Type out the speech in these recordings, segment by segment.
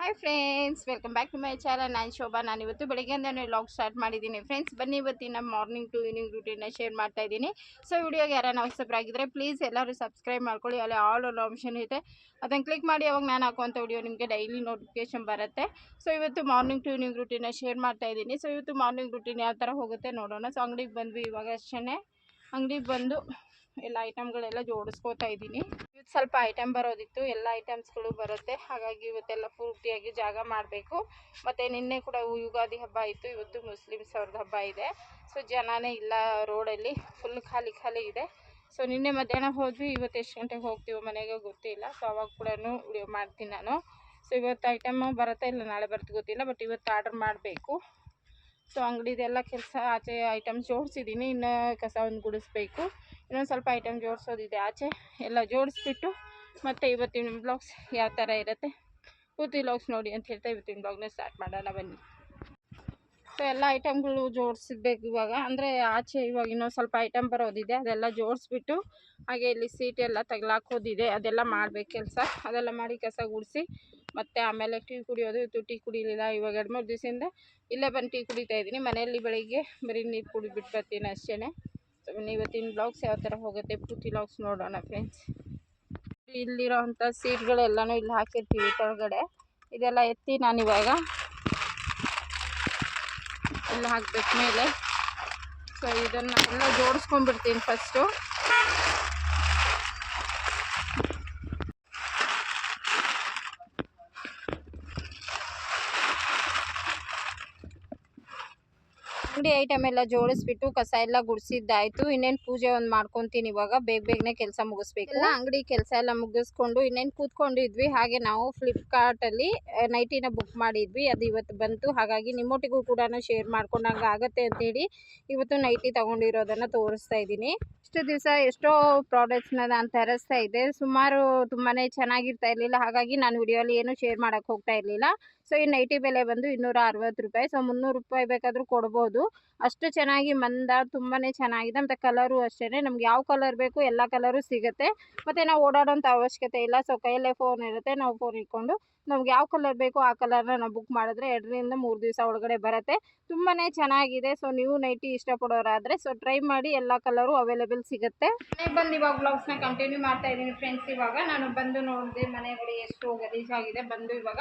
Hi friends welcome back to my channel ನಾನು ಶೋಭಾ ನಾನು ಇವತ್ತು ಬೆಳಗ್ಗೆಯಿಂದನೇ ವ್ಲಾಗ್ ಸ್ಟಾರ್ಟ್ ಮಾಡಿದ್ದೀನಿ. ಫ್ರೆಂಡ್ಸ್ ಬನ್ನಿ ಇವತ್ತಿನ ಮಾರ್ನಿಂಗ್ ಟು ಈವ್ನಿಂಗ್ ರೂಟೀನ ಶೇರ್ ಮಾಡ್ತಾ ಇದ್ದೀನಿ. ಸೊ ವಿಡಿಯೋಗೆ ಯಾರನ್ನ ಹೊಸಬ್ರಾಗಿದ್ದರೆ ಪ್ಲೀಸ್ ಎಲ್ಲರೂ ಸಬ್ಸ್ಕ್ರೈಬ್ ಮಾಡ್ಕೊಳ್ಳಿ. ಅಲ್ಲಿ ಆಲ್ ಆಲ್ ಆಪ್ಷನ್ ಇದೆ. ಅದನ್ನು ಕ್ಲಿಕ್ ಮಾಡಿ ಅವಾಗ ನಾನು ಹಾಕುವಂಥ ವಿಡಿಯೋ ನಿಮಗೆ ಡೈಲಿ ನೋಟಿಫಿಕೇಶನ್ ಬರುತ್ತೆ. ಸೊ ಇವತ್ತು ಮಾರ್ನಿಂಗ್ ಟು ಈವ್ನಿಂಗ್ ರೂಟೀನ ಶೇರ್ ಮಾಡ್ತಾ ಇದ್ದೀನಿ. ಸೊ ಇವತ್ತು ಮಾರ್ನಿಂಗ್ ರೂಟೀನ್ ಯಾವ ಥರ ಹೋಗುತ್ತೆ ನೋಡೋಣ. ಸೊ ಅಂಗಡಿಗೆ ಬಂದ್ವಿ ಇವಾಗ ಅಷ್ಟೇ ಅಂಗಡಿಗೆ ಬಂದು ಎಲ್ಲ ಐಟಮ್ಗಳೆಲ್ಲ ಜೋಡಿಸ್ಕೋತಾ ಇದ್ದೀನಿ. ಇವತ್ತು ಸ್ವಲ್ಪ ಐಟಮ್ ಬರೋದಿತ್ತು, ಎಲ್ಲ ಐಟಮ್ಸ್ಗಳು ಬರುತ್ತೆ. ಹಾಗಾಗಿ ಇವತ್ತೆಲ್ಲ ಪೂರ್ತಿಯಾಗಿ ಜಾಗ ಮಾಡಬೇಕು. ಮತ್ತು ನಿನ್ನೆ ಕೂಡ ಯುಗಾದಿ ಹಬ್ಬ ಇತ್ತು, ಇವತ್ತು ಮುಸ್ಲಿಮ್ಸ್ ಅವ್ರದ್ದು ಹಬ್ಬ ಇದೆ. ಸೊ ಜನನೇ ಇಲ್ಲ ರೋಡಲ್ಲಿ ಫುಲ್ ಖಾಲಿ ಖಾಲಿ ಇದೆ. ಸೊ ನಿನ್ನೆ ಮಧ್ಯಾಹ್ನ ಹೋದ್ವಿ, ಇವತ್ತು ಎಷ್ಟು ಗಂಟೆಗೆ ಹೋಗ್ತೀವೋ ಮನೆಗೆ ಗೊತ್ತಿಲ್ಲ. ಸೊ ಅವಾಗ ಕೂಡ ವಿಡಿಯೋ ಮಾಡ್ತೀನಿ ನಾನು. ಸೊ ಇವತ್ತು ಐಟಮ್ ಬರುತ್ತೆ ಇಲ್ಲ, ನಾಳೆ ಬರುತ್ತೆ ಗೊತ್ತಿಲ್ಲ ಬಟ್ ಇವತ್ತು ಆರ್ಡರ್ ಮಾಡಬೇಕು. ಸೊ, ಅಂಗಡಿದೆಲ್ಲ ಕೆಲಸ ಆಚೆ ಐಟಮ್ಸ್ ಜೋಡಿಸಿದ್ದೀನಿ ಇನ್ನು ಕಸ ಒಂದು ಗುಡಿಸ್ಬೇಕು. ಇನ್ನೊಂದು ಸ್ವಲ್ಪ ಐಟಮ್ ಜೋಡಿಸೋದಿದೆ ಆಚೆ. ಎಲ್ಲ ಜೋಡಿಸ್ಬಿಟ್ಟು ಮತ್ತು ಇವತ್ತಿನ ಬ್ಲಾಗ್ಸ್ ಯಾವ ಥರ ಇರುತ್ತೆ? ಪೂರ್ತಿ ಬ್ಲಾಗ್ಸ್ ನೋಡಿ ಅಂತ ಹೇಳ್ತಾ ಇವತ್ತಿನ ಬ್ಲಾಗ್ನ ಸ್ಟಾರ್ಟ್ ಮಾಡೋಣ ಬನ್ನಿ. ಸೊ ಎಲ್ಲ ಐಟಮ್ಗಳು ಜೋಡಿಸ್ಬೇಕು ಇವಾಗ. ಅಂದರೆ ಆಚೆ ಇವಾಗ ಇನ್ನೊಂದು ಸ್ವಲ್ಪ ಐಟಮ್ ಬರೋದಿದೆ. ಅದೆಲ್ಲ ಜೋಡಿಸ್ಬಿಟ್ಟು ಹಾಗೆ ಇಲ್ಲಿ ಸೀಟ್ ಎಲ್ಲ ತಗ್ಲಾಕೋದಿದೆ ಅದೆಲ್ಲ ಮಾಡ್ಬೇಕು ಕೆಲಸ. ಅದೆಲ್ಲ ಮಾಡಿ ಕಸ ಗುಡಿಸಿ ಮತ್ತು ಆಮೇಲೆ ಟೀ ಕುಡಿಯೋದು ಇತ್ತು ಟೀ ಕುಡಿಲಿಲ್ಲ ಇವಾಗ ಎರಡು ಮೂರು ದಿವಸದಿಂದ ಇಲ್ಲೇ ಬಂದು ಟೀ ಕುಡಿತಾ ಇದ್ದೀನಿ. ಮನೆಯಲ್ಲಿ ಬೆಳಿಗ್ಗೆ ಬರೀ ನೀರು ಕುಡಿದ್ಬಿಟ್ಟು ಬರ್ತೀನಿ ಅಷ್ಟೇ ಸೊ ಇವತ್ತಿನ ಬ್ಲಾಗ್ಸ್ ಯಾವ ಥರ ಹೋಗುತ್ತೆ, ಪೂರ್ತಿ ಬ್ಲಾಗ್ಸ್ ನೋಡೋಣ ಫ್ರೆಂಡ್ಸ್ ಇಲ್ಲಿರೋ ಅಂಥ ಸೀಟ್ಗಳೆಲ್ಲನೂ ಇಲ್ಲಿ ಹಾಕಿರ್ತೀವಿ ಕೆಳಗಡೆ. ಇದೆಲ್ಲ ಎತ್ತಿ ನಾನು ಇವಾಗ ಇಲ್ಲಿ ಹಾಕ್ಬೇಕು ಮೇಲೆ. ಸೊ ಇದನ್ನು ಎಲ್ಲ ಜೋಡಿಸ್ಕೊಂಡ್ಬಿಡ್ತೀನಿ ಫಸ್ಟು ಅಂಗಡಿ ಐಟಮ್ ಎಲ್ಲ ಜೋಡಿಸ್ಬಿಟ್ಟು ಕಸ ಎಲ್ಲ ಗುಡಿಸಿದ್ದಾಯ್ತು. ಇನ್ನೇನು ಪೂಜೆ ಒಂದು ಮಾಡ್ಕೊತೀನಿ ಇವಾಗ. ಬೇಗ ಬೇಗನೆ ಕೆಲಸ ಮುಗಿಸ್ಬೇಕು. ಎಲ್ಲ ಅಂಗಡಿ ಕೆಲಸ ಎಲ್ಲ ಮುಗಿಸ್ಕೊಂಡು ಇನ್ನೇನು ಕೂತ್ಕೊಂಡಿದ್ವಿ. ಹಾಗೆ ನಾವು ಫ್ಲಿಪ್ಕಾರ್ಟಲ್ಲಿ ನೈಟಿನ ಬುಕ್ ಮಾಡಿದ್ವಿ. ಅದು ಇವತ್ತು ಬಂತು. ಹಾಗಾಗಿ ನಿಮ್ಮೊಟ್ಟಿಗೂ ಕೂಡ ಶೇರ್ ಮಾಡ್ಕೊಂಡಂಗೆ ಆಗುತ್ತೆ ಅಂತೇಳಿ ಇವತ್ತು ನೈಟಿ ತೊಗೊಂಡಿರೋದನ್ನು ತೋರಿಸ್ತಾ ಇದ್ದೀನಿ. ಇಷ್ಟು ದಿವಸ ಎಷ್ಟೋ ಪ್ರಾಡಕ್ಟ್ಸ್ನ ನಾನು ತರಿಸ್ತಾ ಇದ್ದೆ. ಸುಮಾರು ತುಂಬಾ ಚೆನ್ನಾಗಿರ್ತಾ ಇರಲಿಲ್ಲ. ಹಾಗಾಗಿ ನಾನು ವಿಡಿಯೋಲಿ ಏನು ಶೇರ್ ಮಾಡೋಕ್ಕೆ ಹೋಗ್ತಾ ಇರಲಿಲ್ಲ. ಸೊ ಈ ನೈಟಿ ಬೆಲೆ ಬಂದು ಇನ್ನೂರ ಅರವತ್ತು ರೂಪಾಯಿ. ಸೊ ಮುನ್ನೂರು ರೂಪಾಯಿ ಬೇಕಾದರೂ ಕೊಡ್ಬೋದು. ಅಷ್ಟು ಚೆನ್ನಾಗಿ ಮಂದ ತುಂಬಾ ಚೆನ್ನಾಗಿದೆ. ಮತ್ತು ಕಲರು ಅಷ್ಟೇ ನಮ್ಗೆ ಯಾವ ಕಲರ್ ಬೇಕು ಎಲ್ಲ ಕಲರು ಸಿಗುತ್ತೆ. ಮತ್ತು ನಾವು ಓಡಾಡೋಂಥ ಅವಶ್ಯಕತೆ ಇಲ್ಲ. ಸೊ ಕೈಯಲ್ಲೇ ಫೋನ್ ಇರುತ್ತೆ. ನಾವು ಫೋನ್ ಇಟ್ಕೊಂಡು ನಮ್ಗೆ ಯಾವ ಕಲರ್ ಬೇಕು ಆ ಕಲರ್ನ ನಾವು ಬುಕ್ ಮಾಡಿದ್ರೆ ಎರಡರಿಂದ ಮೂರು ದಿವಸ ಒಳಗಡೆ ಬರುತ್ತೆ. ತುಂಬಾ ಚೆನ್ನಾಗಿದೆ. ಸೊ ನೀವು ನೈಟಿ ಇಷ್ಟಪಡೋರಾದರೆ ಸೊ ಟ್ರೈ ಮಾಡಿ ಎಲ್ಲ ಕಲರು ಅವೈಲೇಬಲ್ ಸಿಗುತ್ತೆ. ಮನೆಗೆ ಬಂದು ಇವಾಗ ಬ್ಲೌಸ್ನ ಕಂಟಿನ್ಯೂ ಮಾಡ್ತಾ ಇದ್ದೀನಿ ಫ್ರೆಂಡ್ಸ್ ಇವಾಗ. ನಾನು ಬಂದು ನೋಡಿದೆ ಮನೆಗಡೆ ಎಷ್ಟು ಗಲೀಜಾಗಿದೆ. ಬಂದು ಇವಾಗ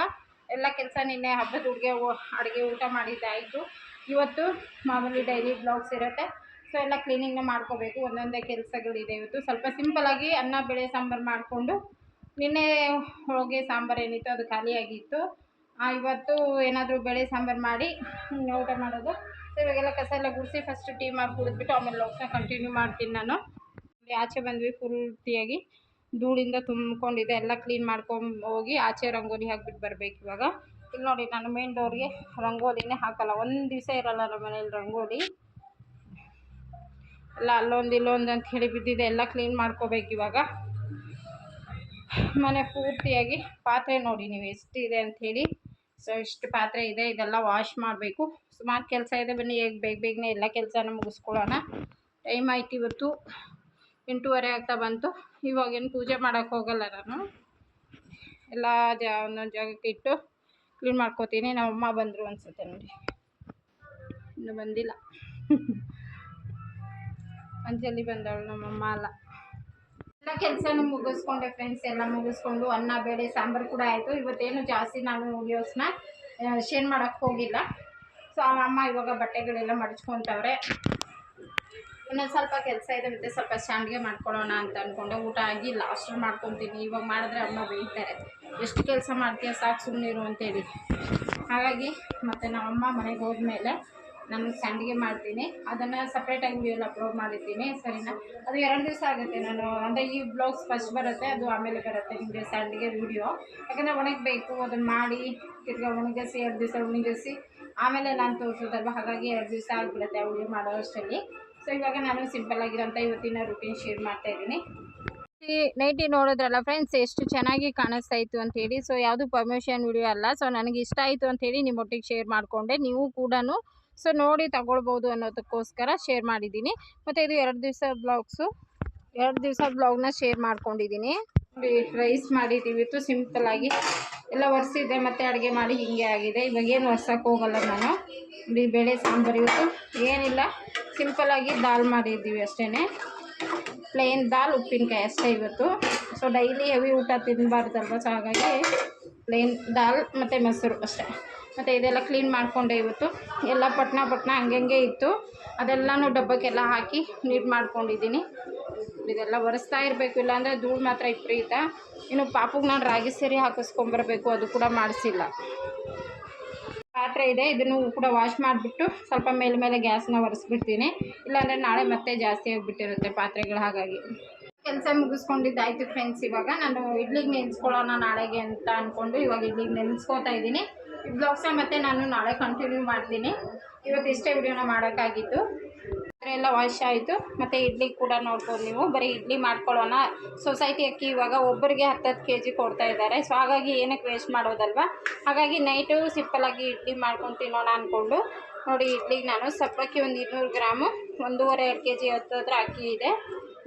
ಎಲ್ಲ ಕೆಲಸ ನಿನ್ನೆ ಹಬ್ಬದ ಹುಡುಗೆ ಅಡುಗೆ ಊಟ ಮಾಡಿದ್ದಾಯಿತು. ಇವತ್ತು ಮಾಮೂಲಿ ಡೈಲಿ ಬ್ಲಾಗ್ಸ್ ಇರುತ್ತೆ. ಸೊ ಎಲ್ಲ ಕ್ಲೀನಿಂಗ್ನ ಮಾಡ್ಕೋಬೇಕು. ಒಂದೊಂದೇ ಕೆಲಸಗಳಿದೆ ಇವತ್ತು. ಸ್ವಲ್ಪ ಸಿಂಪಲಾಗಿ ಅನ್ನ, ಬೇಳೆ, ಸಾಂಬಾರು ಮಾಡಿಕೊಂಡು ನಿನ್ನೆ ಹೋಳಿಗೆ, ಸಾಂಬಾರು ಏನಿತ್ತು ಅದು ಖಾಲಿಯಾಗಿತ್ತು. ಇವತ್ತು ಏನಾದರೂ ಬೇಳೆ, ಸಾಂಬಾರು ಮಾಡಿ ಊಟ ಮಾಡೋದು. ಸೊ ಇವಾಗೆಲ್ಲ ಕಸ ಎಲ್ಲ ಗುಡಿಸಿ ಫಸ್ಟ್ ಟೀ ಮಾಡಿ ಕುಡಿದ್ಬಿಟ್ಟು ಆಮೇಲೆ ಲೋಕ ಕಂಟಿನ್ಯೂ ಮಾಡ್ತೀನಿ ನಾನು. ಆಚೆ ಬಂದ್ವಿ ಪೂರ್ತಿಯಾಗಿ ಧೂಳಿಂದ ತುಂಬಿಕೊಂಡಿದೆ. ಎಲ್ಲ ಕ್ಲೀನ್ ಮಾಡ್ಕೊಂಡು ಹೋಗಿ ಆಚೆ ರಂಗೋಲಿ ಹಾಕ್ಬಿಟ್ಟು ಬರಬೇಕು ಇವಾಗ. ಇಲ್ಲಿ ನೋಡಿ ನಾನು ಮೇನ್ ಡೋರ್ಗೆ ರಂಗೋಲಿನೇ ಹಾಕಲ್ಲ. ಒಂದು ದಿವಸ ಇರಲ್ಲ ನಮ್ಮ ಮನೇಲಿ ರಂಗೋಲಿ. ಎಲ್ಲ ಅಲ್ಲೊಂದು ಇಲ್ಲೊಂದು ಅಂತ ಹೇಳಿ ಬಿದ್ದಿದೆ. ಎಲ್ಲ ಕ್ಲೀನ್ ಮಾಡ್ಕೋಬೇಕು ಇವಾಗ. ಮನೆ ಪೂರ್ತಿಯಾಗಿ ಪಾತ್ರೆ ನೋಡಿ ನೀವು ಎಷ್ಟಿದೆ ಅಂಥೇಳಿ ಸೊ ಇಷ್ಟು ಪಾತ್ರೆ ಇದೆ. ಇದೆಲ್ಲ ವಾಶ್ ಮಾಡಬೇಕು. ಸುಮಾರು ಕೆಲಸ ಇದೆ ಬನ್ನಿ. ಹೇಗೆ ಬೇಗ ಬೇಗನೆ ಎಲ್ಲ ಕೆಲಸನ ಮುಗಿಸ್ಕೊಳ್ಳೋಣ. ಟೈಮ್ ಆಯ್ತು ಇವತ್ತು. ಎಂಟೂವರೆ ಆಗ್ತಾ ಬಂತು. ಇವಾಗೇನು ಪೂಜೆ ಮಾಡೋಕ್ಕೆ ಹೋಗಲ್ಲ ನಾನು. ಎಲ್ಲ ಜಾ ಒಂದೊಂದು ಜಾಗಕ್ಕೆ ಇಟ್ಟು ಕ್ಲೀನ್ ಮಾಡ್ಕೋತೀನಿ, ನಮ್ಮ ಅಮ್ಮ ಬಂದರು ಅನ್ಸುತ್ತೆ ನೋಡಿ. ಇನ್ನು ಬಂದಿಲ್ಲ. ಅಂಜಲಿ ಬಂದವಳು ನಮ್ಮಮ್ಮ ಅಲ್ಲ. ಎಲ್ಲ ಕೆಲಸನೂ ಮುಗಿಸ್ಕೊಂಡೆ ಫ್ರೆಂಡ್ಸ್ ಎಲ್ಲ ಮುಗಿಸ್ಕೊಂಡು ಅನ್ನ, ಬೇಳೆ, ಸಾಂಬಾರು ಕೂಡ ಆಯಿತು. ಇವತ್ತೇನು ಜಾಸ್ತಿ ನಾನು ವೀಡಿಯೋಸ್ನ ಶೇರ್ ಮಾಡೋಕ್ಕೆ ಹೋಗಿಲ್ಲ. ಸೊ ಅಮ್ಮ ಇವಾಗ ಬಟ್ಟೆಗಳೆಲ್ಲ ಮಡಚ್ಕೊತವ್ರೆ. ಇನ್ನೊಂದು ಸ್ವಲ್ಪ ಕೆಲಸ ಇದೆ ಮತ್ತು ಸ್ವಲ್ಪ ಸಂಡಿಗೆ ಮಾಡ್ಕೊಳ್ಳೋಣ ಅಂತ ಅಂದ್ಕೊಂಡೆ ಊಟ ಆಗಿ ಲಾಸ್ಟ್ ಮಾಡ್ಕೊತೀನಿ. ಇವಾಗ ಮಾಡಿದ್ರೆ ಅಮ್ಮ ಬೈತಾರೆ. ಎಷ್ಟು ಕೆಲಸ ಮಾಡ್ತೀಯ? ಸಾಕು ಸುಮ್ಮನಿರು ಅಂತೇಳಿ ಹಾಗಾಗಿ ಮತ್ತು ನಮ್ಮಮ್ಮ ಮನೆಗೆ ಹೋದ್ಮೇಲೆ ನಾನು ಸಂಡಿಗೆ ಮಾಡ್ತೀನಿ. ಅದನ್ನು ಸಪ್ರೇಟಾಗಿ ವಿಡಿಯೋಲಿ ಅಪ್ಲೋಡ್ ಮಾಡಿದ್ದೀನಿ ಸರಿನಾ? ಅದು ಎರಡು ದಿವಸ ಆಗುತ್ತೆ ನಾನು. ಅಂದರೆ ಈ ಬ್ಲಾಗ್ಸ್ ಫಸ್ಟ್ ಬರುತ್ತೆ, ಅದು ಆಮೇಲೆ ಬರುತ್ತೆ ನಿಮಗೆ ಸಂಡಿಗೆ ವಿಡಿಯೋ ಯಾಕಂದರೆ ಒಣಗಬೇಕು ಅದನ್ನು ಮಾಡಿ ತಿರ್ಗಿ ಒಣಗಿಸಿ, ಎರಡು ದಿವಸ ಒಣಗಿಸಿ. ಆಮೇಲೆ ನಾನು ತೋರಿಸೋದಲ್ವ? ಹಾಗಾಗಿ ಎರಡು ದಿವಸ ಆಗಿಬಿಡುತ್ತೆ ವಿಡಿಯೋ ಮಾಡೋ ಅಷ್ಟರಲ್ಲಿ. ಸೊ ಇವಾಗ ನಾನು ಸಿಂಪಲ್ ಆಗಿರೋಂಥ ಇವತ್ತಿನ ರುಟೀನ್ ಶೇರ್ ಮಾಡ್ತಾ ಇದ್ದೀನಿ. ನೈಟಿ ನೋಡಿದ್ರಲ್ಲ ಫ್ರೆಂಡ್ಸ್ ಎಷ್ಟು ಚೆನ್ನಾಗಿ ಕಾಣಿಸ್ತಾ ಇತ್ತು ಅಂತೇಳಿ ಸೊ ಯಾವುದು ಪರ್ಮಿಷನ್ ವಿಡಿಯೋ ಅಲ್ಲ. ಸೊ ನನಗೆ ಇಷ್ಟ ಆಯಿತು ನಿಮ್ಮ ನಿಮ್ಮೊಟ್ಟಿಗೆ ಶೇರ್ ಮಾಡಿಕೊಂಡೆ. ನೀವು ಕೂಡ ಸೊ ನೋಡಿ ತಗೊಳ್ಬೋದು ಅನ್ನೋದಕ್ಕೋಸ್ಕರ ಶೇರ್ ಮಾಡಿದ್ದೀನಿ. ಮತ್ತು ಇದು ಎರಡು ದಿವಸ ಬ್ಲಾಗ್ಸು ಎರಡು ದಿವಸ ಬ್ಲಾಗ್ನ ಶೇರ್ ಮಾಡ್ಕೊಂಡಿದ್ದೀನಿ ರೈಸ್ ಮಾಡಿದ್ದೀವಿ ಇತ್ತು ಸಿಂಪಲ್ ಆಗಿ. ಎಲ್ಲ ಒರೆಸಿದ್ದೆ, ಮತ್ತೆ ಅಡುಗೆ ಮಾಡಿ ಹಿಂಗೆ ಆಗಿದೆ. ಇವಾಗ ಏನು ಒರ್ಸಕ್ಕೆ ಹೋಗಲ್ಲ ನಾನು. ನೋಡಿ, ಬೇಳೆ, ಸಾಂಬಾರು ಇವತ್ತು. ಏನಿಲ್ಲ. ಸಿಂಪಲ್ಲಾಗಿ ದಾಲ್ ಮಾಡಿದ್ದೀವಿ ಅಷ್ಟೇ ಪ್ಲೇನ್ ದಾಲ್, ಉಪ್ಪಿನಕಾಯಿ ಅಷ್ಟೇ ಇವತ್ತು. ಸೊ ಡೈಲಿ ಹೆವಿ ಊಟ ತಿನ್ನಬಾರ್ದಲ್ವ ಸೊ ಹಾಗಾಗಿ ಪ್ಲೇನ್ ದಾಲ್ ಮತ್ತು ಮೊಸರು ಅಷ್ಟೇ. ಮತ್ತು ಇದೆಲ್ಲ ಕ್ಲೀನ್ ಮಾಡಿಕೊಂಡೆ ಇವತ್ತು. ಎಲ್ಲ ಪಟ್ನ ಪಟ್ನ ಹಂಗೆ ಇತ್ತು. ಅದೆಲ್ಲನೂ ಡಬ್ಬಕ್ಕೆಲ್ಲ ಹಾಕಿ ನೀಟ್ ಮಾಡ್ಕೊಂಡಿದ್ದೀನಿ. ಇದೆಲ್ಲ ಒರೆಸ್ತಾ ಇರಬೇಕು, ಇಲ್ಲಾಂದರೆ ಧೂಳು ಮಾತ್ರ ವಿಪರೀತ. ಇನ್ನು ಪಾಪುಗೆ ನಾನು ರಾಗಿ ಸೇರಿ ಹಾಕಿಸ್ಕೊಂಬರಬೇಕು ಅದು ಕೂಡ ಮಾಡಿಸಿಲ್ಲ. ಪಾತ್ರೆ ಇದೆ, ಇದನ್ನು ಕೂಡ ವಾಶ್ ಮಾಡಿಬಿಟ್ಟು ಸ್ವಲ್ಪ ಮೇಲೆ ಮೇಲೆ ಗ್ಯಾಸ್ನ ಒರೆಸ್ಬಿಡ್ತೀನಿ. ಇಲ್ಲಾಂದರೆ ನಾಳೆ ಮತ್ತೆ ಜಾಸ್ತಿ ಆಗಿಬಿಟ್ಟಿರುತ್ತೆ ಪಾತ್ರೆಗಳು ಹಾಗಾಗಿ. ಕೆಲಸ ಮುಗಿಸ್ಕೊಂಡಿದ್ದಾಯ್ತು ಫ್ರೆಂಡ್ಸ್ ಇವಾಗ. ನಾನು ಇಡ್ಲಿಗೆ ನೆನೆಸ್ಕೊಳ್ಳೋಣ ನಾಳೆಗೆ ಅಂತ ಅಂದ್ಕೊಂಡು ಇವಾಗ ಇಡ್ಲಿಗೆ ನೆನೆಸ್ಕೊತಾ ಇದ್ದೀನಿ. ಈ ಬ್ಲಾಗ್ಸ್ನ ಮತ್ತೆ ನಾನು ನಾಳೆ ಕಂಟಿನ್ಯೂ ಮಾಡ್ತೀನಿ. ಇವತ್ತು ಇಷ್ಟೇ ವಿಡಿಯೋನ ಮಾಡೋಕ್ಕಾಗಿತ್ತು. ಎಲ್ಲ ವಾಶ್ ಆಯಿತು. ಮತ್ತು ಇಡ್ಲಿ ಕೂಡ ನೋಡ್ಬೋದು ನೀವು. ಬರೀ ಇಡ್ಲಿ ಮಾಡ್ಕೊಳ್ಳೋಣ. ಸೊಸೈಟಿ ಅಕ್ಕಿ ಇವಾಗ ಒಬ್ಬರಿಗೆ ಹತ್ತತ್ತು ಕೆ ಜಿ ಕೊಡ್ತಾ ಇದ್ದಾರೆ. ಸೊ ಹಾಗಾಗಿ ಏನಕ್ಕೆ ವೇಸ್ಟ್ ಮಾಡೋದಲ್ವ? ಹಾಗಾಗಿ ನೈಟು ಸಿಂಪಲಾಗಿ ಇಡ್ಲಿ ಮಾಡ್ಕೊಂಡು ತಿನ್ನೋಣ ಅಂದ್ಕೊಂಡು ನೋಡಿ ಇಡ್ಲಿಗೆ ನಾನು ಸಪ್ಪಕ್ಕಿ ಒಂದು ಇನ್ನೂರು ಗ್ರಾಮು. ಒಂದೂವರೆ, ಎರಡು ಕೆ ಜಿ ಹತ್ತತ್ರ ಅಕ್ಕಿ ಇದೆ.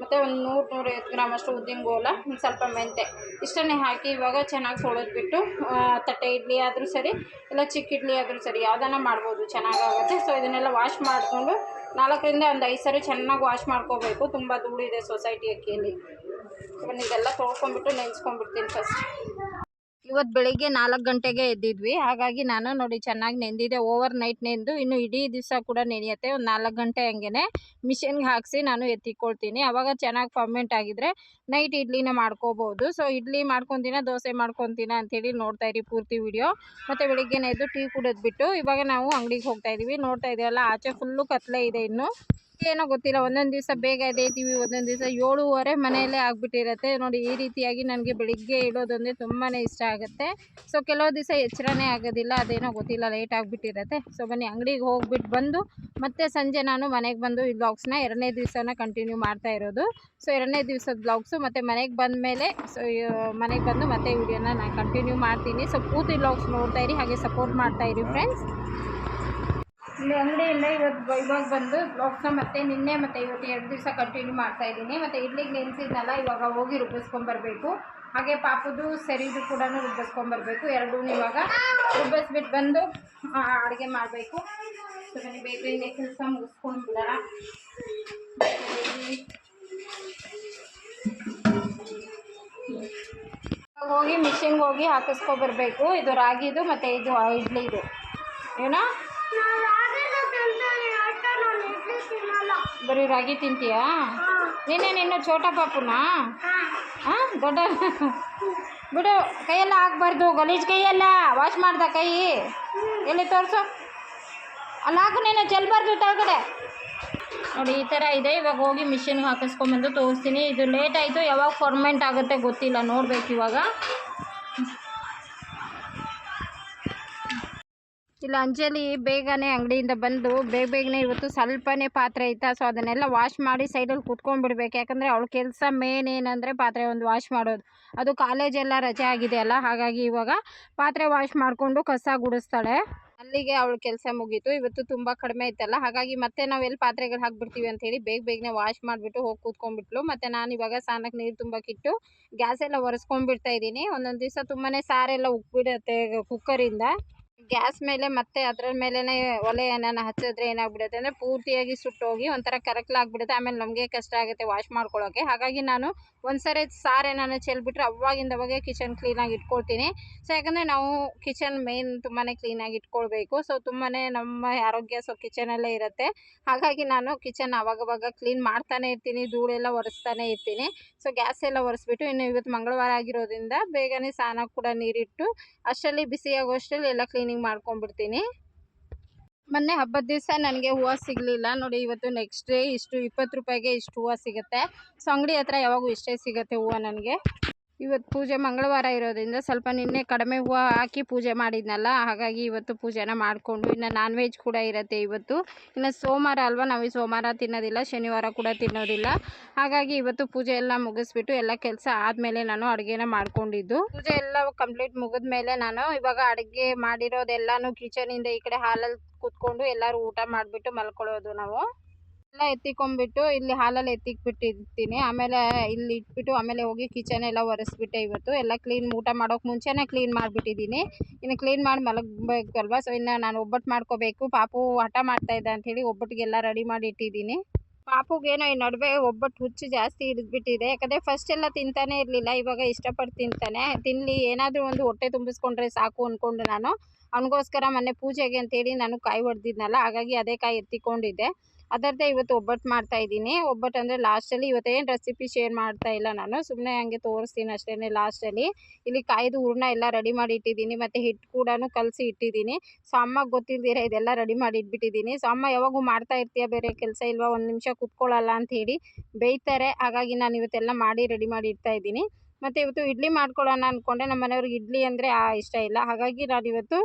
ಮತ್ತು ಒಂದು ನೂರು ನೂರೈವತ್ತು ಗ್ರಾಮ್ ಅಷ್ಟು ಉದ್ದಿನ ಗೋಲ, ಒಂದು ಸ್ವಲ್ಪ ಮೆಂತೆ ಇಷ್ಟನ್ನೇ ಹಾಕಿ ಇವಾಗ ಚೆನ್ನಾಗಿ ತೊಳೆದ್ಬಿಟ್ಟು ತಟ್ಟೆ ಇಡ್ಲಿ ಆದರೂ ಸರಿ, ಇಲ್ಲ ಚಿಕ್ಕ ಇಡ್ಲಿ ಆದರೂ ಸರಿ ಯಾವುದನ್ನ ಮಾಡ್ಬೋದು, ಚೆನ್ನಾಗಾಗುತ್ತೆ. ಸೊ ಇದನ್ನೆಲ್ಲ ವಾಶ್ ಮಾಡಿಕೊಂಡು ನಾಲ್ಕರಿಂದ ಒಂದು ಐದು ಸರಿ ಚೆನ್ನಾಗಿ ವಾಶ್ ಮಾಡ್ಕೋಬೇಕು. ತುಂಬ ಧೂಳಿದೆ ಸೊಸೈಟಿ ಅಕ್ಕಿಯಲ್ಲಿ ಇದೆಲ್ಲ ತೊಳ್ಕೊಂಬಿಟ್ಟು ನೆನೆಸ್ಕೊಂಡ್ಬಿಡ್ತೀನಿ ಫಸ್ಟ್ ಇವತ್ತು ಬೆಳಿಗ್ಗೆ ನಾಲ್ಕು ಗಂಟೆಗೆ ಎದ್ದಿದ್ವಿ. ಹಾಗಾಗಿ ನಾನು ನೋಡಿ ಚೆನ್ನಾಗಿ ನೆಂದಿದೆ. ಓವರ್ ನೈಟ್ ನೆಂದು ಇನ್ನು ಇಡೀ ದಿವಸ ಕೂಡ ನೆನೆಯುತ್ತೆ. ಒಂದು ನಾಲ್ಕು ಗಂಟೆ ಹಂಗೆ ಮಿಷಿನ್ಗೆ ಹಾಕಿಸಿ ನಾನು ಎತ್ತಿಕೊಳ್ತೀನಿ. ಆವಾಗ ಚೆನ್ನಾಗಿ ಫರ್ಮೆಂಟ್ ಆಗಿದ್ರೆ ನೈಟ್ ಇಡ್ಲಿನ ಮಾಡ್ಕೋಬೋದು. ಸೊ ಇಡ್ಲಿ ಮಾಡ್ಕೊತೀನ, ದೋಸೆ ಮಾಡ್ಕೊತೀನ ಅಂತೇಳಿ ನೋಡ್ತಾ ಇರಿ ಪೂರ್ತಿ ವಿಡಿಯೋ ಮತ್ತು ಬೆಳಿಗ್ಗೆ ಎದ್ದು ಟೀ ಕುಡಿದ್ಬಿಟ್ಟು ಇವಾಗ ನಾವು ಅಂಗಡಿಗೆ ಹೋಗ್ತಾ ಇದ್ದೀವಿ ನೋಡ್ತಾ ಇದೆಯಲ್ಲ, ಆಚೆ ಫುಲ್ಲು ಕತ್ಲೆ ಇದೆ ಇನ್ನು. ಏನೋ ಗೊತ್ತಿಲ್ಲ, ಒಂದೊಂದು ದಿವಸ ಬೇಗ ಎದ್ದೇಳ್ತೀವಿ, ಒಂದೊಂದು ದಿವಸ ಏಳುವರೆ ಮನೆಯಲ್ಲೇ ಆಗಿಬಿಟ್ಟಿರತ್ತೆ. ನೋಡಿ, ಈ ರೀತಿಯಾಗಿ ನನಗೆ ಬೆಳಿಗ್ಗೆ ಇಡೋದಂದರೆ ತುಂಬಾ ಇಷ್ಟ ಆಗುತ್ತೆ. ಸೊ ಕೆಲವು ದಿವಸ ಎಚ್ಚರನೇ ಆಗೋದಿಲ್ಲ, ಅದೇನೋ ಗೊತ್ತಿಲ್ಲ ಲೇಟ್ ಆಗಿಬಿಟ್ಟಿರುತ್ತೆ. ಸೊ ಬನ್ನಿ, ಅಂಗಡಿಗೆ ಹೋಗ್ಬಿಟ್ಟು ಬಂದು, ಮತ್ತೆ ಸಂಜೆ ನಾನು ಮನೆಗೆ ಬಂದು ಈ ಬ್ಲಾಗ್ಸ್ನ ಎರಡನೇ ದಿವಸನ ಕಂಟಿನ್ಯೂ ಮಾಡ್ತಾ ಇರೋದು. ಸೊ ಎರಡನೇ ದಿವಸದ ಬ್ಲಾಗ್ಸು ಮತ್ತು ಮನೆಗೆ ಬಂದ ಮೇಲೆ ಸೊ ಮನೆಗೆ ಬಂದು ಮತ್ತೆ ವಿಡಿಯೋನ ನಾನು ಕಂಟಿನ್ಯೂ ಮಾಡ್ತೀನಿ. ಸೊ ಪೂರ್ತಿ ಬ್ಲಾಗ್ಸ್ ನೋಡ್ತಾ ಇರಿ, ಹಾಗೆ ಸಪೋರ್ಟ್ ಮಾಡ್ತಾ ಇರಿ ಫ್ರೆಂಡ್ಸ್ ಇಲ್ಲಿ ಅಂಗಡಿಯಿಂದ ಇವತ್ತು ಇವಾಗ ಬಂದು ಬ್ಲಾಗ್ಸ್ನ ಮತ್ತೆ ನಿನ್ನೆ ಮತ್ತು ಇವತ್ತು ಎರಡು ದಿವಸ ಕಂಟಿನ್ಯೂ ಮಾಡ್ತಾ ಇದ್ದೀನಿ. ಮತ್ತು ಇಡ್ಲಿಗೆ ನೆನೆಸಿದ್ನಲ್ಲ ಇವಾಗ ಹೋಗಿ ರುಬ್ಬಿಸ್ಕೊಂಬರ್ಬೇಕು. ಹಾಗೆ ಪಾಪದು ಸರಿದು ಕೂಡ ರುಬ್ಬಿಸ್ಕೊಂಬರ್ಬೇಕು. ಎರಡೂ ಇವಾಗ ರುಬ್ಬಿಸ್ಬಿಟ್ಟು ಬಂದು ಅಡುಗೆ ಮಾಡಬೇಕು. ಸೊ ಬೇಗ ಬೇಗನೆ ಕೆಲಸ ಇವಾಗ ಹೋಗಿ ಮಿಷಿನ್ಗೆ ಹೋಗಿ ಹಾಕಿಸ್ಕೊಬರ್ಬೇಕು. ಇದು ರಾಗಿದು ಮತ್ತು ಇದು ಇಡ್ಲಿದು. ಏನೋ? ಬರೀ ರಾಗಿ ತಿಂತೀಯಾ? ನೀನೇ ನಿನ್ನ ಚೋಟ ಪಾಪುನಾ? ಹಾಂ. ದೊಡ್ಡ ಬಿಡು ಕೈಯೆಲ್ಲ ಹಾಕ್ಬಾರ್ದು ಗಲೀಜು ಕೈಯೆಲ್ಲ ವಾಶ್ ಮಾಡ್ದ ಕೈ. ಎಲ್ಲಿ ತೋರಿಸು? ಅಲ್ಲಿ ಹಾಕು ನೀನು ಚೆಲ್ಬಾರ್ದು ಕೆಳಗಡೆ ನೋಡಿ ಈ ಥರ ಇದೆ. ಇವಾಗ ಹೋಗಿ ಮಿಷಿನ್ಗೆ ಹಾಕಿಸ್ಕೊಂಬಂದು ತೋರಿಸ್ತೀನಿ. ಇದು ಲೇಟ್ ಆಯಿತು ಯಾವಾಗ ಫರ್ಮೆಂಟ್ ಆಗುತ್ತೆ ಗೊತ್ತಿಲ್ಲ. ನೋಡ್ಬೇಕು ಇವಾಗ. ಇಲ್ಲ, ಅಂಜಲಿ ಬೇಗನೆ ಅಂಗಡಿಯಿಂದ ಬಂದು ಬೇಗ ಬೇಗನೆ ಇವತ್ತು ಸ್ವಲ್ಪನೇ ಪಾತ್ರೆ ಐತಾ? ಸೊ ಅದನ್ನೆಲ್ಲ ವಾಶ್ ಮಾಡಿ ಸೈಡಲ್ಲಿ ಕುತ್ಕೊಂಡ್ಬಿಡ್ಬೇಕು ಯಾಕಂದರೆ ಅವಳ ಕೆಲಸ ಮೇನ್ ಏನಂದರೆ ಪಾತ್ರೆ ಒಂದು ವಾಶ್ ಮಾಡೋದು. ಅದು ಕಾಲೇಜೆಲ್ಲ ರಜೆ ಆಗಿದೆ ಅಲ್ಲ, ಹಾಗಾಗಿ ಇವಾಗ ಪಾತ್ರೆ ವಾಶ್ ಮಾಡಿಕೊಂಡು ಕಸ ಗುಡಿಸ್ತಾಳೆ. ಅಲ್ಲಿಗೆ ಅವಳ ಕೆಲಸ ಮುಗೀತು. ಇವತ್ತು ತುಂಬ ಕಡಿಮೆ ಇತ್ತಲ್ಲ ಹಾಗಾಗಿ ಮತ್ತೆ ನಾವು ಎಲ್ಲಿ ಪಾತ್ರೆಗಳು ಹಾಕ್ಬಿಡ್ತೀವಿ ಅಂತೇಳಿ ಬೇಗ ಬೇಗನೆ ವಾಶ್ ಮಾಡಿಬಿಟ್ಟು ಹೋಗಿ ಕೂತ್ಕೊಂಡ್ಬಿಟ್ಲು. ಮತ್ತು ನಾನು ಇವಾಗ ಸ್ನಾನಕ್ಕೆ ನೀರು ತುಂಬಕ್ಕಿಟ್ಟು ಗ್ಯಾಸ್ ಎಲ್ಲ ಒರೆಸ್ಕೊಂಡ್ಬಿಡ್ತಾ ಇದ್ದೀನಿ. ಒಂದೊಂದು ದಿವಸ ತುಂಬಾ ಸಾರೆಲ್ಲ ಉಕ್ಬಿಡುತ್ತೆ ಕುಕ್ಕರಿಂದ ಗ್ಯಾಸ್ ಮೇಲೆ ಮತ್ತೆ ಅದ್ರ ಮೇಲೇ ಒಲೆ ಏನಾನ ಹಚ್ಚಿದ್ರೆ ಏನಾಗ್ಬಿಡುತ್ತೆ ಅಂದರೆ ಪೂರ್ತಿಯಾಗಿ ಸುಟ್ಟೋಗಿ ಒಂಥರ ಕರಕಲಾಗ್ಬಿಡುತ್ತೆ. ಆಮೇಲೆ ನಮಗೆ ಕಷ್ಟ ಆಗುತ್ತೆ ವಾಶ್ ಮಾಡ್ಕೊಳ್ಳೋಕ್ಕೆ ಹಾಗಾಗಿ ನಾನು ಒಂದ್ಸರಿ ಸಾರು ಏನಾನ ಚೆಲ್ಬಿಟ್ರೆ ಅವಾಗಿಂದ ಅವಾಗೆ ಕಿಚನ್ ಕ್ಲೀನಾಗಿ ಇಟ್ಕೊಳ್ತೀನಿ. ಸೊ ಯಾಕಂದರೆ ನಾವು ಕಿಚನ್ ಮೇನ್ ತುಂಬಾ ಕ್ಲೀನಾಗಿ ಇಟ್ಕೊಳ್ಬೇಕು. ಸೊ ತುಂಬಾ ನಮ್ಮ ಆರೋಗ್ಯ ಸೊ ಕಿಚನಲ್ಲೇ ಇರುತ್ತೆ. ಹಾಗಾಗಿ ನಾನು ಕಿಚನ್ ಅವಾಗವಾಗ ಕ್ಲೀನ್ ಮಾಡ್ತಾನೆ ಇರ್ತೀನಿ. ಧೂಳೆಲ್ಲ ಒರೆಸ್ತಾನೆ ಇರ್ತೀನಿ. ಸೊ ಗ್ಯಾಸ್ ಎಲ್ಲ ಒರೆಸ್ಬಿಟ್ಟು ಇನ್ನು ಇವತ್ತು ಮಂಗಳವಾರ ಆಗಿರೋದ್ರಿಂದ ಬೇಗನೆ ಸ್ನಾನ ಕೂಡ ನೀರಿಟ್ಟು ಅಷ್ಟರಲ್ಲಿ ಬಿಸಿಯಾಗೋ ಅಷ್ಟರಲ್ಲಿ ಎಲ್ಲ ಕ್ಲೀನಿಂಗ್ ಮಾಡ್ಕೊಂಡ್ಬಿಡ್ತೀನಿ. ಮೊನ್ನೆ ಹಬ್ಬದ ದಿವಸ ನನಗೆ ಹೂವು ಸಿಗಲಿಲ್ಲ. ನೋಡಿ, ಇವತ್ತು ನೆಕ್ಸ್ಟ್ ಡೇ ಇಷ್ಟು ಇಪ್ಪತ್ತು ರೂಪಾಯಿಗೆ ಇಷ್ಟು ಹೂವು ಸಿಗುತ್ತೆ. ಸೊ, ಅಂಗಡಿ ಹತ್ರ ಯಾವಾಗೂ ಇಷ್ಟೇ ಸಿಗುತ್ತೆ ಹೂವು ನನಗೆ. ಇವತ್ತು ಪೂಜೆ ಮಂಗಳವಾರ ಇರೋದ್ರಿಂದ ಸ್ವಲ್ಪ ನಿನ್ನೆ ಕಡಿಮೆ ಹೂವು ಹಾಕಿ ಪೂಜೆ ಮಾಡಿದ್ನಲ್ಲ, ಹಾಗಾಗಿ ಇವತ್ತು ಪೂಜೆನ ಮಾಡಿಕೊಂಡು ಇನ್ನು ನಾನ್ ವೆಜ್ ಕೂಡ ಇರುತ್ತೆ ಇವತ್ತು. ಇನ್ನು ಸೋಮವಾರ ಅಲ್ವಾ, ನಾವು ಸೋಮವಾರ ತಿನ್ನೋದಿಲ್ಲ, ಶನಿವಾರ ಕೂಡ ತಿನ್ನೋದಿಲ್ಲ. ಹಾಗಾಗಿ ಇವತ್ತು ಪೂಜೆ ಎಲ್ಲ ಮುಗಿಸ್ಬಿಟ್ಟು ಎಲ್ಲ ಕೆಲಸ ಆದಮೇಲೆ ನಾನು ಅಡುಗೆನ ಮಾಡ್ಕೊಂಡಿದ್ದು. ಪೂಜೆ ಎಲ್ಲ ಕಂಪ್ಲೀಟ್ ಮುಗಿದ್ಮೇಲೆ ನಾನು ಇವಾಗ ಅಡುಗೆ ಮಾಡಿರೋದೆಲ್ಲನೂ ಕಿಚನಿಂದ ಈ ಕಡೆ ಹಾಲಲ್ಲಿ ಕೂತ್ಕೊಂಡು ಎಲ್ಲರೂ ಊಟ ಮಾಡಿಬಿಟ್ಟು ಮಲ್ಕೊಳ್ಳೋದು ನಾವು. ಎಲ್ಲ ಎತ್ತಿಕೊಂಡ್ಬಿಟ್ಟು ಇಲ್ಲಿ ಹಾಲಲ್ಲಿ ಎತ್ತಿಕ್ಬಿಟ್ಟಿರ್ತೀನಿ. ಆಮೇಲೆ ಇಲ್ಲಿ ಇಟ್ಬಿಟ್ಟು ಆಮೇಲೆ ಹೋಗಿ ಕಿಚನ್ ಎಲ್ಲ ಒರೆಸ್ಬಿಟ್ಟೆ ಇವತ್ತು. ಎಲ್ಲ ಕ್ಲೀನ್ ಊಟ ಮಾಡೋಕೆ ಮುಂಚೆನೇ ಕ್ಲೀನ್ ಮಾಡಿಬಿಟ್ಟಿದ್ದೀನಿ. ಇನ್ನು ಕ್ಲೀನ್ ಮಾಡಿ ಮಲಗಬೇಕಲ್ವ? ಸೊ ಇನ್ನು ನಾನು ಒಬ್ಬಟ್ಟು ಮಾಡ್ಕೋಬೇಕು. ಪಾಪು ಹಠ ಮಾಡ್ತಾ ಇದ್ದ ಅಂಥೇಳಿ ಒಬ್ಬಟ್ಟಿಗೆಲ್ಲ ರೆಡಿ ಮಾಡಿ ಇಟ್ಟಿದ್ದೀನಿ. ಪಾಪುಗೇನೋ ಈ ನಡುವೆ ಒಬ್ಬಟ್ಟು ಹುಚ್ಚು ಜಾಸ್ತಿ ಹಿಡಿದ್ಬಿಟ್ಟಿದೆ. ಯಾಕಂದರೆ ಫಸ್ಟ್ ಎಲ್ಲ ತಿಂತಾನೆ ಇರಲಿಲ್ಲ, ಇವಾಗ ಇಷ್ಟಪಟ್ಟು ತಿಂತಾನೆ. ತಿನ್ನಲಿ ಏನಾದರೂ ಒಂದು ಹೊಟ್ಟೆ ತುಂಬಿಸ್ಕೊಂಡ್ರೆ ಸಾಕು ಅಂದ್ಕೊಂಡು ನಾನು. ಅವನಿಗೋಸ್ಕರ ಮೊನ್ನೆ ಪೂಜೆಗೆ ಅಂತೇಳಿ ನಾನು ಕಾಯಿ ಹೊಡೆದಿದ್ನಲ್ಲ ಹಾಗಾಗಿ ಅದೇ ಕಾಯಿ ಎತ್ತಿಕೊಂಡಿದ್ದೆ. ಅದರದ್ದೇ ಇವತ್ತು ಒಬ್ಬಟ್ಟು ಮಾಡ್ತಾ ಇದ್ದೀನಿ. ಒಬ್ಬಟ್ಟು ಅಂದರೆ ಲಾಸ್ಟಲ್ಲಿ ಇವತ್ತೇನು ರೆಸಿಪಿ ಶೇರ್ ಮಾಡ್ತಾ ಇಲ್ಲ ನಾನು. ಸುಮ್ಮನೆ ಹಂಗೆ ತೋರಿಸ್ತೀನಿ ಅಷ್ಟೇ ಲಾಸ್ಟಲ್ಲಿ ಇಲ್ಲಿ ಕಾಯ್ದು ಹೂರ್ಣ ಎಲ್ಲ ರೆಡಿ ಮಾಡಿ ಇಟ್ಟಿದ್ದೀನಿ. ಮತ್ತು ಹಿಟ್ಟು ಕೂಡ ಕಲಸಿ ಇಟ್ಟಿದ್ದೀನಿ. ಸೊ ಅಮ್ಮಗೆ ಗೊತ್ತಿಲ್ದಿರ ಇದೆಲ್ಲ ರೆಡಿ ಮಾಡಿ ಇಟ್ಬಿಟ್ಟಿದ್ದೀನಿ. ಸೊ, ಅಮ್ಮ ಯಾವಾಗೂ ಮಾಡ್ತಾ ಇರ್ತೀಯ? ಬೇರೆ ಕೆಲಸ ಇಲ್ವಾ? ಒಂದು ನಿಮಿಷ ಕುತ್ಕೊಳ್ಳಲ್ಲ ಅಂತ ಹೇಳಿ ಬೇಯ್ತಾರೆ. ಹಾಗಾಗಿ ನಾನು ಇವತ್ತೆಲ್ಲ ಮಾಡಿ ರೆಡಿ ಮಾಡಿ ಇಡ್ತಾ ಇದ್ದೀನಿ. ಮತ್ತು ಇವತ್ತು ಇಡ್ಲಿ ಮಾಡ್ಕೊಳ್ಳೋಣ ಅಂದ್ಕೊಂಡೆ ನಮ್ಮ ಮನೆಯವ್ರಿಗೆ ಇಡ್ಲಿ ಅಂದರೆ ಇಷ್ಟ ಇಲ್ಲ. ಹಾಗಾಗಿ ನಾನು ಇವತ್ತು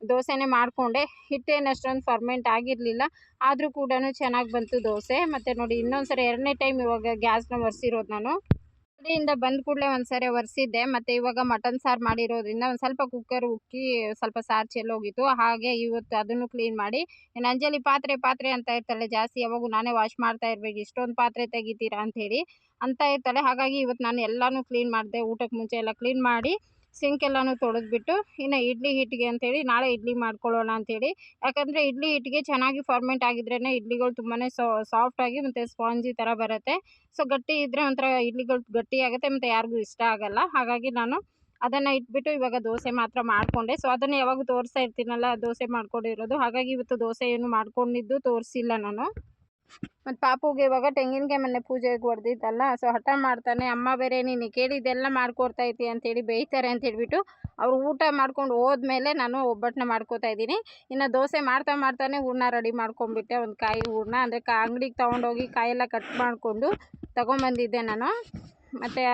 ದೋಸೆನೇ ಮಾಡಿಕೊಂಡೆ. ಹಿಟ್ಟೇನು ಅಷ್ಟೊಂದು ಫರ್ಮೆಂಟ್ ಆಗಿರಲಿಲ್ಲ. ಆದರೂ ಕೂಡ ಚೆನ್ನಾಗಿ ಬಂತು ದೋಸೆ. ಮತ್ತು ನೋಡಿ ಇನ್ನೊಂದು ಸರಿ ಎರಡನೇ ಟೈಮ್ ಇವಾಗ ಗ್ಯಾಸ್ನ ಒರೆಸಿರೋದು ನಾನು. ಅಂಗಡಿಯಿಂದ ಬಂದ ಕೂಡಲೇ ಒಂದು ಸರಿ ಒರೆಸಿದ್ದೆ. ಮತ್ತು ಇವಾಗ ಮಟನ್ ಸಾರು ಮಾಡಿರೋದ್ರಿಂದ ಒಂದು ಸ್ವಲ್ಪ ಕುಕ್ಕರ್ ಉಕ್ಕಿ ಸ್ವಲ್ಪ ಸಾರು ಚೆಲ್ಲೋಗಿತ್ತು. ಹಾಗೆ ಇವತ್ತು ಅದನ್ನು ಕ್ಲೀನ್ ಮಾಡಿ. ಇನ್ನು ಅಂಜಲಿ ಪಾತ್ರೆ ಪಾತ್ರೆ ಅಂತ ಇರ್ತಾಳೆ ಜಾಸ್ತಿ. ಯಾವಾಗೂ ನಾನೇ ವಾಶ್ ಮಾಡ್ತಾ ಇರಬೇಕು. ಇಷ್ಟೊಂದು ಪಾತ್ರೆ ತೆಗಿತೀರಾ ಅಂಥೇಳಿ ಅಂತ ಇರ್ತಾಳೆ. ಹಾಗಾಗಿ ಇವತ್ತು ನಾನು ಎಲ್ಲನೂ ಕ್ಲೀನ್ ಮಾಡಿದೆ. ಊಟಕ್ಕೆ ಮುಂಚೆ ಎಲ್ಲ ಕ್ಲೀನ್ ಮಾಡಿ. ಸಿಂಕ್ ಎಲ್ಲನೂ ತೊಳೆದ್ಬಿಟ್ಟು, ಇನ್ನು ಇಡ್ಲಿ ಹಿಟ್ಟಿಗೆ ಅಂತೇಳಿ ನಾಳೆ ಇಡ್ಲಿ ಮಾಡ್ಕೊಳ್ಳೋಣ ಅಂಥೇಳಿ. ಯಾಕಂದರೆ ಇಡ್ಲಿ ಹಿಟ್ಟಿಗೆ ಚೆನ್ನಾಗಿ ಫಾರ್ಮೆಂಟ್ ಆಗಿದ್ರೇ ಇಡ್ಲಿಗಳು ತುಂಬಾ ಸಾಫ್ಟಾಗಿ ಮತ್ತು ಸ್ಪಾಂಜಿ ಥರ ಬರುತ್ತೆ. ಸೊ ಗಟ್ಟಿ ಇದ್ದರೆ ಒಂಥರ ಇಡ್ಲಿಗಳು ಗಟ್ಟಿ ಆಗುತ್ತೆ, ಮತ್ತು ಯಾರಿಗೂ ಇಷ್ಟ ಆಗಲ್ಲ. ಹಾಗಾಗಿ ನಾನು ಅದನ್ನು ಇಟ್ಬಿಟ್ಟು ಇವಾಗ ದೋಸೆ ಮಾತ್ರ ಮಾಡಿಕೊಂಡೆ. ಸೊ ಅದನ್ನು ಯಾವಾಗ ತೋರಿಸ್ತಾ ಇರ್ತೀನಲ್ಲ, ದೋಸೆ ಮಾಡ್ಕೊಂಡಿರೋದು. ಹಾಗಾಗಿ ಇವತ್ತು ದೋಸೆ ಏನು ಮಾಡ್ಕೊಂಡಿದ್ದು ತೋರಿಸಿಲ್ಲ ನಾನು. ಮತ್ತು ಪಾಪುಗೆ ಇವಾಗ ತೆಂಗಿನಕಾಯಿ ಮೊನ್ನೆ ಪೂಜೆಗೆ ಹೊಡೆದಿದ್ದಲ್ಲ ಸೊ ಹಠ ಮಾಡ್ತಾನೆ, ಅಮ್ಮ ಬೇರೆ, ನೀನು ಕೇಳಿದ್ದೆಲ್ಲ ಮಾಡ್ಕೊಡ್ತಾ ಅಂತ ಹೇಳಿ ಬೇಯ್ತಾರೆ ಅಂತ ಹೇಳ್ಬಿಟ್ಟು ಅವ್ರು ಊಟ ಮಾಡ್ಕೊಂಡು ಹೋದ್ಮೇಲೆ ನಾನು ಒಬ್ಬಟ್ಟನ್ನ ಮಾಡ್ಕೋತಾ ಇದ್ದೀನಿ. ಇನ್ನು ದೋಸೆ ಮಾಡ್ತಾ ಮಾಡ್ತಾನೆ ಹೂರ್ಣ ರೆಡಿ ಮಾಡ್ಕೊಂಡ್ಬಿಟ್ಟೆ ಒಂದು ಕಾಯಿ ಹೂರ್ಣ, ಅಂದರೆ ಕಾ ಅಂಗಡಿಗೆ ತೊಗೊಂಡೋಗಿ ಕಾಯೆಲ್ಲ ಕಟ್ ಮಾಡಿಕೊಂಡು ತೊಗೊಂಬಂದಿದ್ದೆ ನಾನು. ಮತ್ತು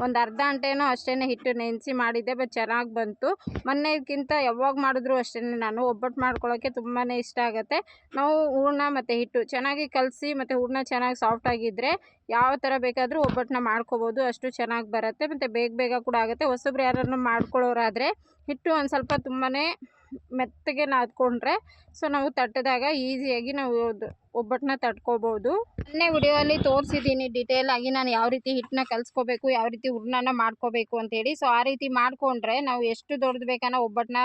ಒಂದು ಅರ್ಧ ಗಂಟೆನೋ ಅಷ್ಟೇ ಹಿಟ್ಟು ನೆನೆಸಿ ಮಾಡಿದ್ದೆ ಬಟ್ ಚೆನ್ನಾಗಿ ಬಂತು. ಮೊನ್ನೆಗಿಂತ ಯಾವಾಗ ಮಾಡಿದ್ರು ಅಷ್ಟೇ ನಾನು. ಒಬ್ಬಟ್ಟು ಮಾಡ್ಕೊಳ್ಳೋಕ್ಕೆ ತುಂಬಾ ಇಷ್ಟ ಆಗುತ್ತೆ. ನಾವು ಹೂರ್ಣ ಮತ್ತು ಹಿಟ್ಟು ಚೆನ್ನಾಗಿ ಕಲಸಿ ಮತ್ತು ಹೂರ್ಣ ಚೆನ್ನಾಗಿ ಸಾಫ್ಟಾಗಿದ್ದರೆ ಯಾವ ಥರ ಬೇಕಾದರೂ ಒಬ್ಬಟ್ಟನ್ನ ಮಾಡ್ಕೋಬೋದು. ಅಷ್ಟು ಚೆನ್ನಾಗಿ ಬರುತ್ತೆ. ಮತ್ತು ಬೇಗ ಬೇಗ ಕೂಡ ಆಗುತ್ತೆ. ಹೊಸಬ್ರು ಯಾರನ್ನು ಮಾಡ್ಕೊಳ್ಳೋರಾದರೆ ಹಿಟ್ಟು ಒಂದು ಸ್ವಲ್ಪ ತುಂಬಾ ಮೆತ್ತಗೆ ನಾದ್ಕೊಂಡ್ರೆ, ಸೊ ನಾವು ತಟ್ಟದಾಗ ಈಸಿಯಾಗಿ ನಾವು ಒಬ್ಬಟ್ಟನ್ನ ತಟ್ಕೋಬೋದು. ಮೊನ್ನೆ ವಿಡಿಯೋಲ್ಲಿ ತೋರಿಸಿದ್ದೀನಿ ಡಿಟೇಲ್ ಆಗಿ ನಾನು ಯಾವ ರೀತಿ ಹಿಟ್ಟನ್ನ ಕಲಿಸ್ಕೋಬೇಕು, ಯಾವ ರೀತಿ ಹೂರ್ಣನ ಮಾಡ್ಕೋಬೇಕು ಅಂತೇಳಿ ಸೊ ಆ ರೀತಿ ಮಾಡಿಕೊಂಡ್ರೆ ನಾವು ಎಷ್ಟು ದೊಡ್ಡದು ಬೇಕನ್ನೋ ಒಬ್ಬಟ್ಟನ್ನ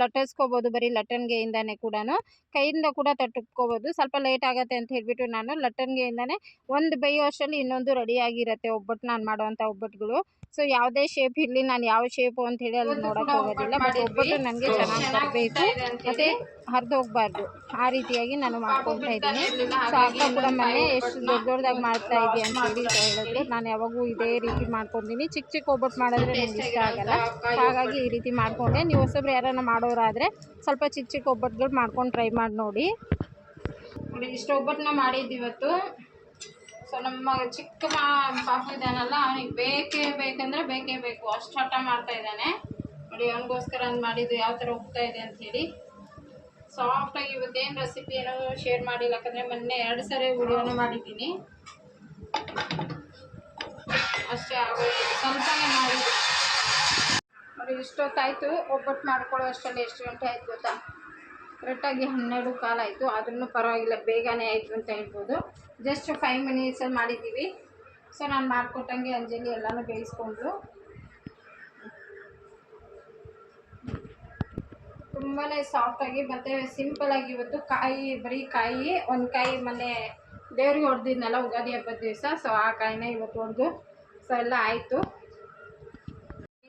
ಲಟ್ಟಿಸ್ಕೋಬೋದು ಬರೀ ಲಟ್ಟಣಿಗೆಯಿಂದನೇ ಕೂಡ ಕೈಯಿಂದ ಕೂಡ ತಟ್ಕೋಬೋದು ಸ್ವಲ್ಪ ಲೇಟ್ ಆಗುತ್ತೆ ಅಂತ ಹೇಳ್ಬಿಟ್ಟು ನಾನು ಲಟ್ಟಣಿಗೆಯಿಂದನೇ ಒಂದು ಬೈಯೋಷ್ಟರಲ್ಲಿ ಇನ್ನೊಂದು ರೆಡಿಯಾಗಿರುತ್ತೆ ಒಬ್ಬಟ್ಟು ನಾನು ಮಾಡುವಂಥ ಒಬ್ಬಟ್ಟುಗಳು ಸೊ ಯಾವುದೇ ಶೇಪ್ ಇರಲಿ ನಾನು ಯಾವ ಶೇಪು ಅಂತ ಹೇಳಿ ಅಲ್ಲಿ ನೋಡೋಕೆ ಹೋಗೋದಿಲ್ಲ. ಬಟ್ ಒಬ್ಬಟ್ಟು ನನಗೆ ಚೆನ್ನಾಗಿ ಬರಬೇಕು ಮತ್ತು ಹರಿದು ಹೋಗಬಾರ್ದು. ಆ ರೀತಿಯಾಗಿ ನಾನು ಮಾಡ್ಕೊಳ್ತಾ ಇದ್ದೀನಿ. ಸೊ ಅಕ್ಕ ಕೂಡ ಮನೆ ಎಷ್ಟು ದೊಡ್ಡ ದೊಡ್ಡದಾಗಿ ಮಾಡ್ತಾ ಇದೆಯಾ ಅಂತ ಹೇಳಿ ಹೇಳಿದ್ರು ನಾನು ಯಾವಾಗೂ ಇದೇ ರೀತಿ ಮಾಡ್ಕೊತೀನಿ ಚಿಕ್ಕ ಚಿಕ್ಕ ಒಬ್ಬಟ್ಟು ಮಾಡಿದ್ರೆ ನನಗೆ ಇಷ್ಟ ಆಗಲ್ಲ. ಹಾಗಾಗಿ ಈ ರೀತಿ ಮಾಡಿಕೊಂಡೆ. ನೀವು ಹೊಸಬ್ರು ಯಾರನ್ನ ಮಾಡೋರಾದರೆ ಸ್ವಲ್ಪ ಚಿಕ್ಕ ಚಿಕ್ಕ ಒಬ್ಬಟ್ಟುಗಳು ಮಾಡ್ಕೊಂಡು ಟ್ರೈ ಮಾಡಿ ನೋಡಿ. ನೋಡಿ, ಇಷ್ಟು ಒಬ್ಬಟ್ಟನ್ನ ಮಾಡಿದ್ದು ಇವತ್ತು. ಸೊ ನಮ್ಮ ಚಿಕ್ಕ ಮಾ ಪಾಪ ಇದ್ದಾನಲ್ಲ ಅವನಿಗೆ ಬೇಕೇ ಬೇಕಂದ್ರೆ ಬೇಕೇ ಬೇಕು. ಅಷ್ಟು ಹಠ ಮಾಡ್ತಾ ಇದ್ದಾನೆ. ನೋಡಿ, ಅವನಿಗೋಸ್ಕರ ಅಂದ್ ಮಾಡಿದ್ದು ಯಾವ ಥರ ಹೋಗ್ತಾ ಇದೆ ಅಂಥೇಳಿ ಸಾಫ್ಟಾಗಿ ಇವತ್ತೇನು ರೆಸಿಪಿ ಏನೋ ಶೇರ್ ಮಾಡಿಲ್ಲ, ಯಾಕಂದರೆ ಮೊನ್ನೆ ಎರಡು ಸರಿ ವಿಡಿಯೋನೇ ಮಾಡಿದ್ದೀನಿ. ಅಷ್ಟೇ ಆಗೋಯ್ತು. ಸ್ವಲ್ಪನೇ ನೋಡಿ ಇಷ್ಟೊತ್ತಾಯಿತು, ಒಬ್ಬಟ್ಟು ಮಾಡ್ಕೊಳ್ಳೋ ಅಷ್ಟರಲ್ಲಿ ಎಷ್ಟು ಗಂಟೆ ಆಯ್ತು ಗೊತ್ತಾ? ಕರೆಕ್ಟಾಗಿ ಹನ್ನೆರಡು ಕಾಲ ಆಯಿತು ಆದ್ರೂ ಪರವಾಗಿಲ್ಲ, ಬೇಗನೆ ಆಯಿತು ಅಂತ ಹೇಳ್ಬೋದು. ಜಸ್ಟ್ ಫೈವ್ ಮಿನಿಟ್ಸಲ್ಲಿ ಮಾಡಿದ್ದೀವಿ. ಸೊ ನಾನು ಮಾಡಿಕೊಟ್ಟಂಗೆ ಅಂಜಲಿ ಎಲ್ಲನೂ ಬೇಯಿಸ್ಕೊಂಡ್ರು ತುಂಬಾ ಸಾಫ್ಟಾಗಿ ಮತ್ತು ಸಿಂಪಲಾಗಿ ಇವತ್ತು ಕಾಯಿ, ಬರೀ ಕಾಯಿ, ಒಂದು ಕಾಯಿ ಮೊನ್ನೆ ದೇವ್ರಿಗೆ ಹೊಡೆದಿದ್ನಲ್ಲ ಉಗಾದಿ ಹಬ್ಬದ ದಿವಸ ಸೊ ಆ ಕಾಯಿನ ಇವತ್ತು ಹೊಡೆದು ಸೊ ಎಲ್ಲ ಆಯಿತು.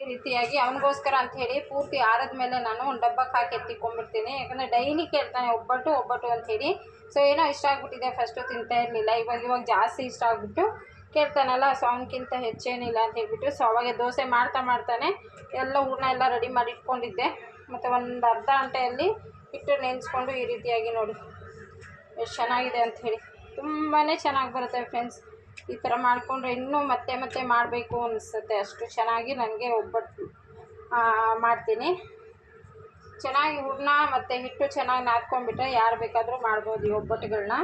ಈ ರೀತಿಯಾಗಿ ಅವನಿಗೋಸ್ಕರ ಅಂತ ಹೇಳಿ ಪೂರ್ತಿ ಆರದ ಮೇಲೆ ನಾನು ಒಂದು ಡಬ್ಬಕ್ಕೆ ಹಾಕಿ ಎತ್ತಿಕೊಂಡ್ಬಿಡ್ತೀನಿ. ಯಾಕಂದರೆ ಡೈಲಿ ಕೇಳ್ತಾನೆ ಒಬ್ಬಟ್ಟು ಒಬ್ಬಟ್ಟು ಅಂತ ಹೇಳಿ. ಸೊ ಏನೋ ಇಷ್ಟ ಆಗ್ಬಿಟ್ಟಿದೆ. ಫಸ್ಟು ತಿಂತಾ ಇರಲಿಲ್ಲ. ಇವಾಗ ಇವಾಗ ಜಾಸ್ತಿ ಇಷ್ಟ ಆಗ್ಬಿಟ್ಟು ಕೇಳ್ತಾನಲ್ಲ ಸೊ ಅವನಿಗಿಂತ ಹೆಚ್ಚೇನಿಲ್ಲ ಅಂತ ಹೇಳ್ಬಿಟ್ಟು ಸೊ ಅವಾಗ ದೋಸೆ ಮಾಡ್ತಾ ಮಾಡ್ತಾನೆ ಎಲ್ಲ ಹೂರ್ಣ ಎಲ್ಲ ರೆಡಿ ಮಾಡಿ ಇಟ್ಕೊಂಡಿದ್ದೆ. ಮತ್ತು ಒಂದು ಅರ್ಧ ಗಂಟೆಯಲ್ಲಿ ಹಿಟ್ಟು ನೆನೆಸ್ಕೊಂಡು ಈ ರೀತಿಯಾಗಿ ನೋಡಿ. ಎಷ್ಟು ಚೆನ್ನಾಗಿದೆ ಅಂತ ಹೇಳಿ. ತುಂಬಾ ಚೆನ್ನಾಗಿ ಬರುತ್ತೆ ಫ್ರೆಂಡ್ಸ್ ಈ ಥರ ಮಾಡಿಕೊಂಡ್ರೆ ಇನ್ನೂ ಮತ್ತೆ ಮತ್ತೆ ಮಾಡಬೇಕು ಅನಿಸುತ್ತೆ. ಅಷ್ಟು ಚೆನ್ನಾಗಿ ನನಗೆ ಒಬ್ಬಟ್ಟು ಮಾಡ್ತೀನಿ. ಚೆನ್ನಾಗಿ ಹೂರ್ಣ ಮತ್ತು ಹಿಟ್ಟು ಚೆನ್ನಾಗಿ ನಾದ್ಕೊಂಡ್ಬಿಟ್ರೆ ಯಾರು ಬೇಕಾದರೂ ಮಾಡ್ಬೋದು ಈ ಒಬ್ಬಟ್ಟುಗಳನ್ನ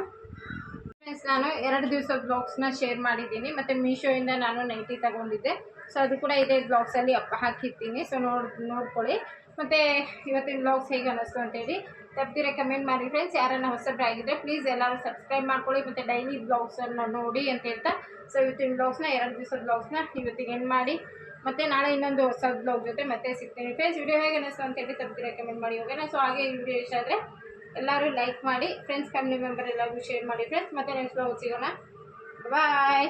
ಫ್ರೆಂಡ್ಸ್ ನಾನು ಎರಡು ದಿವಸದ ಬ್ಲಾಗ್ಸ್ನ ಶೇರ್ ಮಾಡಿದ್ದೀನಿ. ಮತ್ತು ಮೀಶೋಯಿಂದ ನಾನು ನೈಟಿ ತಗೊಂಡಿದ್ದೆ. ಸೊ ಅದು ಕೂಡ ಇದೇ ಬ್ಲಾಗ್ಸಲ್ಲಿ ಅಪ್ಪ ಹಾಕಿರ್ತೀನಿ. ಸೊ ನೋಡಿ ನೋಡ್ಕೊಳ್ಳಿ. ಮತ್ತು ಇವತ್ತಿನ ಬ್ಲಾಗ್ಸ್ ಹೇಗೆ ಅನ್ನಿಸ್ತು ಅಂತೇಳಿ ತಪ್ಪದಿರ ರೆಕಮೆಂಡ್ ಮಾಡಿ ಫ್ರೆಂಡ್ಸ್ ಯಾರನ್ನ ಹೊಸಬ್ರಾಗಿದ್ದರೆ ಪ್ಲೀಸ್ ಎಲ್ಲರೂ ಸಬ್ಸ್ಕ್ರೈಬ್ ಮಾಡ್ಕೊಳ್ಳಿ ಮತ್ತು ಡೈಲಿ ಬ್ಲಾಗ್ಸನ್ನು ನೋಡಿ ಅಂತ ಹೇಳ್ತಾ. ಸೊ ಇವತ್ತಿನ ಬ್ಲಾಗ್ಸ್ನ ಎರಡು ದಿವಸದ ಬ್ಲಾಗ್ಸ್ನ ಇವತ್ತಿಗೆ ಎಂಡ್ ಮಾಡಿ. ಮತ್ತೆ ನಾಳೆ ಇನ್ನೊಂದು ಹೊಸ ಬ್ಲಾಗ್ ಜೊತೆ ಮತ್ತೆ ಸಿಗ್ತೀನಿ. ಫ್ರೆಂಡ್ಸ್ ವಿಡಿಯೋ ಹೇಗೆ ಅನ್ನಿಸ್ತು ಅಂತ ಹೇಳಿ ತಪ್ಪದಿರ ಕಮೆಂಟ್ ಮಾಡಿ ಹೋಗೋಣ. ಸೊ ಹಾಗೆ ಈ ವಿಡಿಯೋ ಇಷ್ಟ ಆದರೆ ಎಲ್ಲರೂ ಲೈಕ್ ಮಾಡಿ ಫ್ರೆಂಡ್ಸ್ ಫ್ಯಾಮಿಲಿ ಮೆಂಬರ್ ಎಲ್ಲರಿಗೂ ಶೇರ್ ಮಾಡಿ ಫ್ರೆಂಡ್ಸ್ ಮತ್ತೆ ನೆಕ್ಸ್ಟ್ ಬ್ಲಾಗ್ ಸಿಗೋಣ. Bye